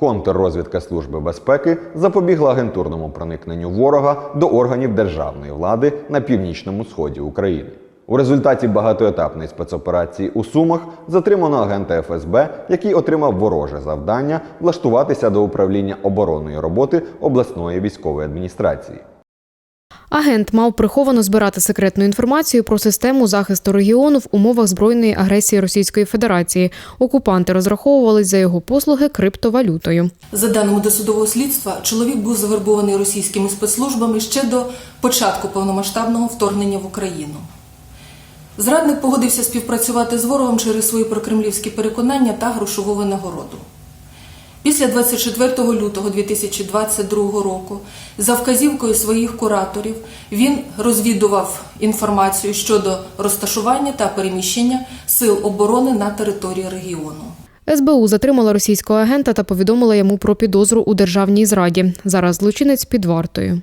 Контррозвідка Служби безпеки запобігла агентурному проникненню ворога до органів державної влади на північному сході України. У результаті багатоетапної спецоперації у Сумах затримано агента ФСБ, який отримав вороже завдання влаштуватися до управління оборонної роботи обласної військової адміністрації. Агент мав приховано збирати секретну інформацію про систему захисту регіону в умовах збройної агресії Російської Федерації. Окупанти розраховувались за його послуги криптовалютою. За даними досудового слідства, чоловік був завербований російськими спецслужбами ще до початку повномасштабного вторгнення в Україну. Зрадник погодився співпрацювати з ворогом через свої прокремлівські переконання та грошову винагороду. Після 24 лютого 2022 року, за вказівкою своїх кураторів, він розвідував інформацію щодо розташування та переміщення сил оборони на території регіону. СБУ затримала російського агента та повідомила йому про підозру у державній зраді. Зараз злочинець під вартою.